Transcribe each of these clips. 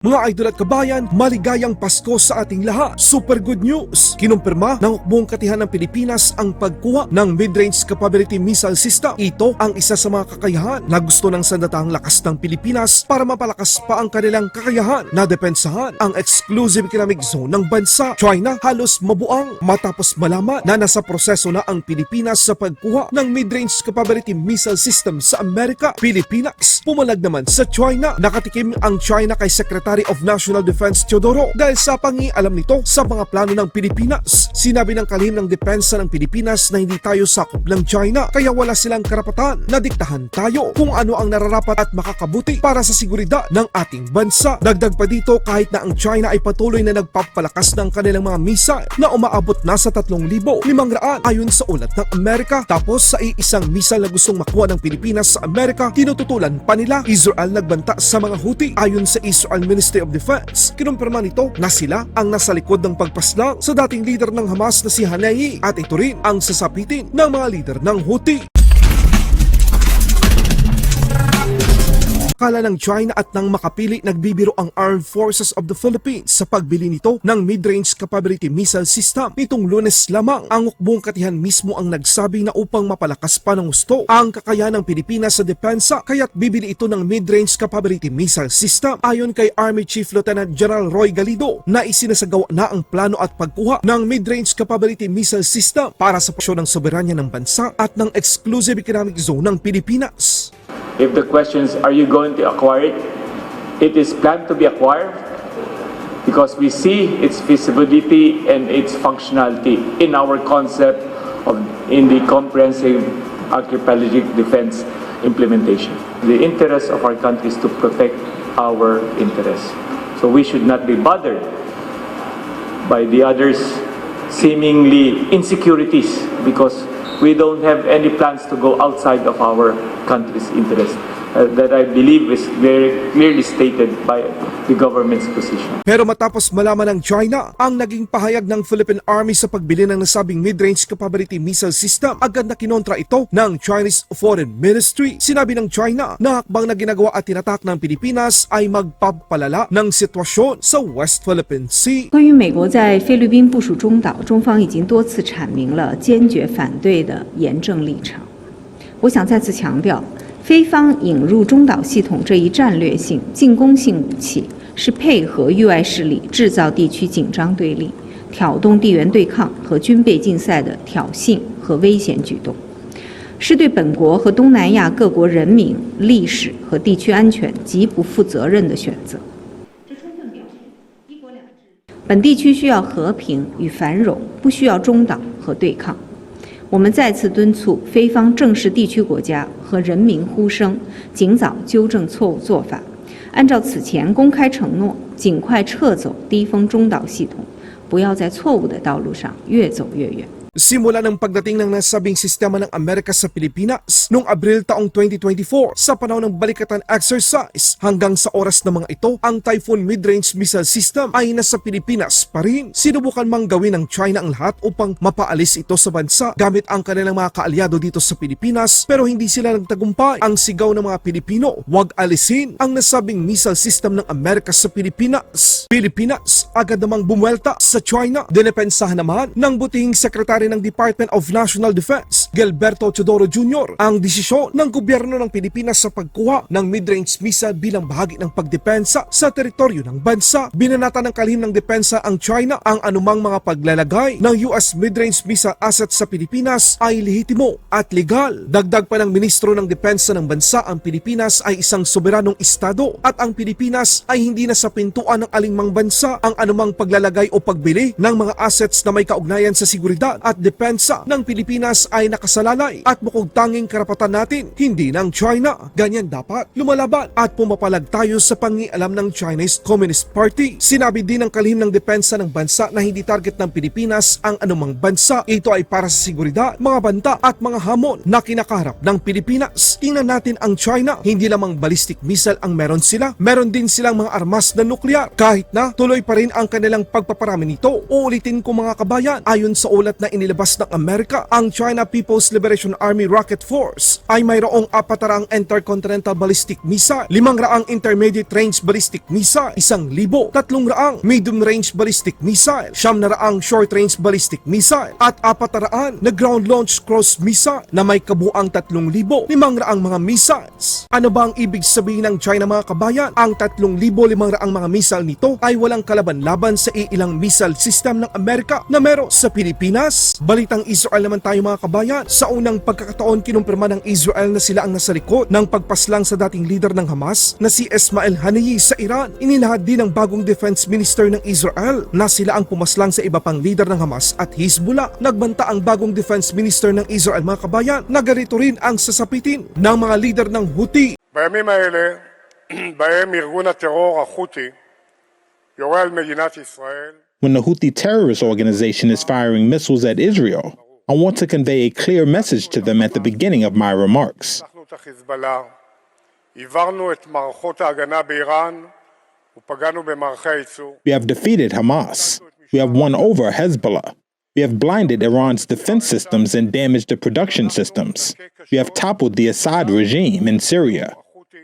Mga idol at kabayan, maligayang Pasko sa ating lahat. Super good news! Kinumpirma ng Hukbong Katihan ng Pilipinas ang pagkuha ng Mid-Range Capability Missile System. Ito ang isa sa mga kakayahan na gusto ng sandatahang lakas ng Pilipinas para mapalakas pa ang kanilang kakayahan na depensahan ang exclusive economic zone ng bansa. China halos mabuang matapos malaman na nasa proseso na ang Pilipinas sa pagkuha ng Mid-Range Capability Missile System sa Amerika. Pilipinas pumalag naman sa China. Nakatikim ang China kay Secretary of National Defense Teodoro dahil sa pangialam nito sa mga plano ng Pilipinas. Sinabi ng kalihim ng depensa ng Pilipinas na hindi tayo sakop ng China kaya wala silang karapatan na diktahan tayo kung ano ang nararapat at makakabuti para sa seguridad ng ating bansa. Dagdag pa dito kahit na ang China ay patuloy na nagpapalakas ng kanilang mga missile na umaabot na sa 3,500 ayon sa ulat ng Amerika. Tapos sa iisang missile na gustong makuha ng Pilipinas sa Amerika, tinututulan pa nila Israel nagbanta sa mga Houthi ayon sa Israel Ministry of Defense. Kinumpirma nito na sila ang nasa likod ng pagpaslang sa dating leader ng Hamas na si Hanei at ito rin ang sasapitin ng mga leader ng Houthi. Kala ng China at ng makapili nagbibiro ang Armed Forces of the Philippines sa pagbili nito ng mid-range capability missile system. Nitong lunes lamang, ang ukbong katihan mismo ang nagsabi na upang mapalakas pa ng gusto ang kakayahan ng Pilipinas sa depensa kaya't bibili ito ng mid-range capability missile system. Ayon kay Army Chief Lieutenant General Roy Galido na isinasagawa na ang plano at pagkuha ng mid-range capability missile system para sa posisyon ng soberanya ng bansa at ng exclusive economic zone ng Pilipinas. If the question is, are you going to acquire it? It is planned to be acquired because we see its feasibility and its functionality in our concept of in the comprehensive archipelagic defense implementation. The interest of our country is to protect our interests. So we should not be bothered by the others seemingly insecurities because we don't have any plans to go outside of our country's interest uh, that I believe is very clearly stated by the government's position. Pero matapos malaman ng China ang naging pahayag ng Philippine Army sa pagbili ng nasabing mid-range capability missile system, agad na kinontra ito ng Chinese Foreign Ministry. Sinabi ng China na hakbang na ginagawa at tinatak ng Pilipinas ay magpapalala ng sitwasyon sa West Philippine Sea. 关于美国在菲律宾部署中岛，中方已经多次阐明了坚决反对的严正立场。我想再次强调， 菲方引入中导系统这一战略性、进攻性武器，是配合域外势力制造地区紧张对立、挑动地缘对抗和军备竞赛的挑衅和危险举动，是对本国和东南亚各国人民、历史和地区安全极不负责任的选择。这充分表明，一国两制本地区需要和平与繁荣，不需要中岛和对抗。我们再次敦促菲方正视地区国家和人民呼声，尽早纠正错误做法，按照此前公开承诺，尽快撤走低风中岛系统，不要在错误的道路上越走越远。Simula ng pagdating ng nasabing sistema ng Amerika sa Pilipinas noong Abril taong 2024 sa panahon ng balikatan exercise hanggang sa oras na mga ito, ang Typhoon Mid-Range Missile System ay nasa Pilipinas pa rin. Sinubukan mang gawin ng China ang lahat upang mapaalis ito sa bansa gamit ang kanilang mga kaalyado dito sa Pilipinas pero hindi sila nagtagumpay. Ang sigaw ng mga Pilipino, wag alisin ang nasabing missile system ng Amerika sa Pilipinas. Pilipinas agad namang bumuelta sa China. Dinepensahan naman ng butihing sekretary ng Department of National Defense, Gilberto Teodoro Jr., ang desisyon ng gobyerno ng Pilipinas sa pagkuha ng mid-range missile bilang bahagi ng pagdepensa sa teritoryo ng bansa. Binanata ng kalihim ng depensa ang China ang anumang mga paglalagay ng US mid-range missile assets sa Pilipinas ay lehitimo at legal. Dagdag pa ng ministro ng depensa ng bansa ang Pilipinas ay isang soberanong estado at ang Pilipinas ay hindi na sa pintuan ng alingmang bansa ang anumang paglalagay o pagbili ng mga assets na may kaugnayan sa seguridad at depensa ng Pilipinas ay nakasalalay at bukod tanging karapatan natin, hindi ng China. Ganyan dapat lumalaban at pumapalag tayo sa pangialam ng Chinese Communist Party. Sinabi din ng kalihim ng depensa ng bansa na hindi target ng Pilipinas ang anumang bansa. Ito ay para sa seguridad, mga banta at mga hamon na kinakaharap ng Pilipinas. Tingnan natin ang China, hindi lamang ballistic missile ang meron sila, meron din silang mga armas na nuklear. Kahit na tuloy pa rin ang kanilang pagpaparami nito. Uulitin ko mga kabayan, ayon sa ulat na inilabas ng Amerika, ang China People's Liberation Army Rocket Force ay mayroong apataraang intercontinental ballistic missile, limang raang intermediate range ballistic missile, isang libo, tatlong raang medium range ballistic missile, siyam na raang short range ballistic missile, at apataraan na ground launch cross missile na may kabuang tatlong libo, limang raang mga missiles. Ano ba ang ibig sabihin ng China mga kabayan? Ang tatlong libo limang raang mga missile nito ay walang kalaban-laban sa iilang missile system ng Amerika na meron sa Pilipinas. Balitang Israel naman tayo mga kabayan. Sa unang pagkakataon kinumpirma ng Israel na sila ang nasa likod ng pagpaslang sa dating leader ng Hamas na si Ismail Haniyeh sa Iran. Inilahad din ng bagong defense minister ng Israel na sila ang pumaslang sa iba pang leader ng Hamas at Hezbollah. Nagbanta ang bagong defense minister ng Israel mga kabayan na ganito rin ang sasapitin ng mga leader ng Houthi בימים האלה, בהם ארגון הטרור החות'י When the Houthi terrorist organization is firing missiles at Israel, I want to convey a clear message to them at the beginning of my remarks. We have defeated Hamas. We have won over Hezbollah. We have blinded Iran's defense systems and damaged the production systems. We have toppled the Assad regime in Syria.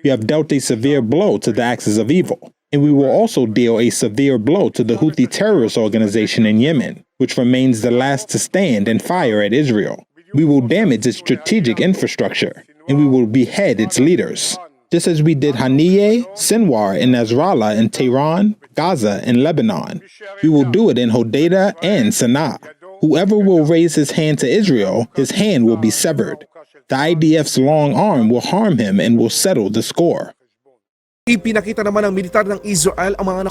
We have dealt a severe blow to the axis of evil. And we will also deal a severe blow to the Houthi terrorist organization in Yemen, which remains the last to stand and fire at Israel. We will damage its strategic infrastructure, and we will behead its leaders. Just as we did Haniyeh, Sinwar, and Nasrallah in Tehran, Gaza, and Lebanon, we will do it in Hodeidah and Sana'a. Whoever will raise his hand to Israel, his hand will be severed. The IDF's long arm will harm him and will settle the score. Ipinakita naman ng militar ng Israel ang mga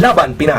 Laban Pinas